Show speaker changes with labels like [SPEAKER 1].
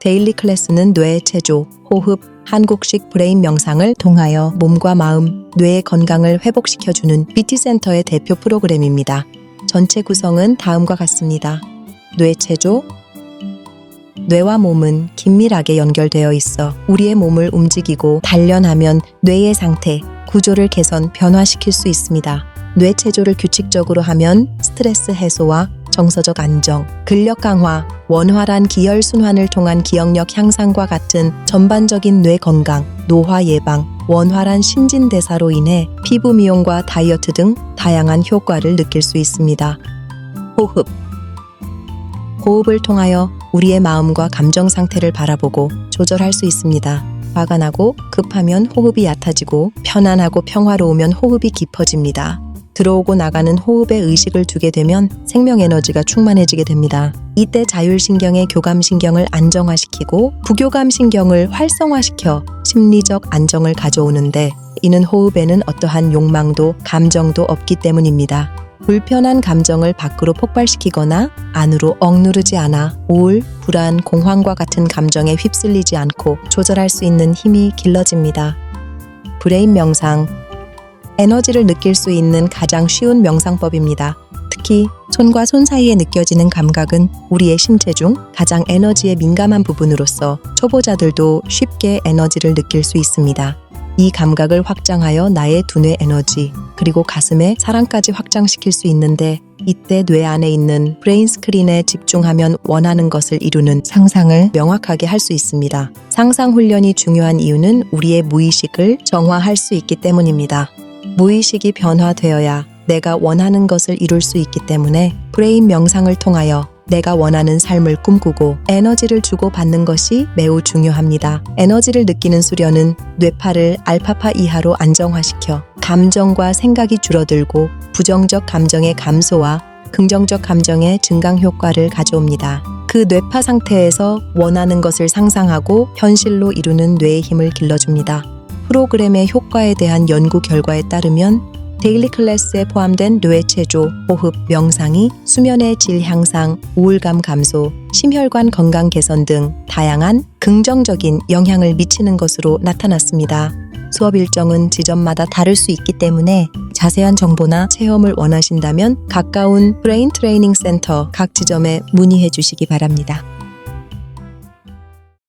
[SPEAKER 1] 데일리 클래스는 뇌 체조, 호흡, 한국식 브레인 명상을 통하여 몸과 마음, 뇌의 건강을 회복시켜주는 BT센터의 대표 프로그램입니다. 전체 구성은 다음과 같습니다. 뇌 체조, 뇌와 몸은 긴밀하게 연결되어 있어 우리의 몸을 움직이고 단련하면 뇌의 상태, 구조를 개선, 변화시킬 수 있습니다. 뇌 체조를 규칙적으로 하면 스트레스 해소와 정서적 안정, 근력 강화, 원활한 기혈 순환을 통한 기억력 향상과 같은 전반적인 뇌 건강, 노화 예방, 원활한 신진대사로 인해 피부 미용과 다이어트 등 다양한 효과를 느낄 수 있습니다. 호흡 호흡을 통하여 우리의 마음과 감정 상태를 바라보고 조절할 수 있습니다. 화가 나고 급하면 호흡이 얕아지고 편안하고 평화로우면 호흡이 깊어집니다. 들어오고 나가는 호흡에 의식을 두게 되면 생명 에너지가 충만해지게 됩니다. 이때 자율신경의 교감신경을 안정화시키고 부교감신경을 활성화시켜 심리적 안정을 가져오는데 이는 호흡에는 어떠한 욕망도 감정도 없기 때문입니다. 불편한 감정을 밖으로 폭발시키거나 안으로 억누르지 않아 우울, 불안, 공황과 같은 감정에 휩쓸리지 않고 조절할 수 있는 힘이 길러집니다. 브레인 명상 에너지를 느낄 수 있는 가장 쉬운 명상법입니다. 특히 손과 손 사이에 느껴지는 감각은 우리의 신체 중 가장 에너지에 민감한 부분으로서 초보자들도 쉽게 에너지를 느낄 수 있습니다. 이 감각을 확장하여 나의 두뇌 에너지, 그리고 가슴의 사랑까지 확장시킬 수 있는데 이때 뇌 안에 있는 브레인 스크린에 집중하면 원하는 것을 이루는 상상을 명확하게 할 수 있습니다. 상상 훈련이 중요한 이유는 우리의 무의식을 정화할 수 있기 때문입니다. 무의식이 변화되어야 내가 원하는 것을 이룰 수 있기 때문에 브레인 명상을 통하여 내가 원하는 삶을 꿈꾸고 에너지를 주고 받는 것이 매우 중요합니다. 에너지를 느끼는 수련은 뇌파를 알파파 이하로 안정화시켜 감정과 생각이 줄어들고 부정적 감정의 감소와 긍정적 감정의 증강 효과를 가져옵니다. 그 뇌파 상태에서 원하는 것을 상상하고 현실로 이루는 뇌의 힘을 길러줍니다. 프로그램의 효과에 대한 연구 결과에 따르면 데일리 클래스에 포함된 뇌 체조, 호흡, 명상이 수면의 질 향상, 우울감 감소, 심혈관 건강 개선 등 다양한 긍정적인 영향을 미치는 것으로 나타났습니다. 수업 일정은 지점마다 다를 수 있기 때문에 자세한 정보나 체험을 원하신다면 가까운 브레인 트레이닝 센터 각 지점에 문의해 주시기 바랍니다.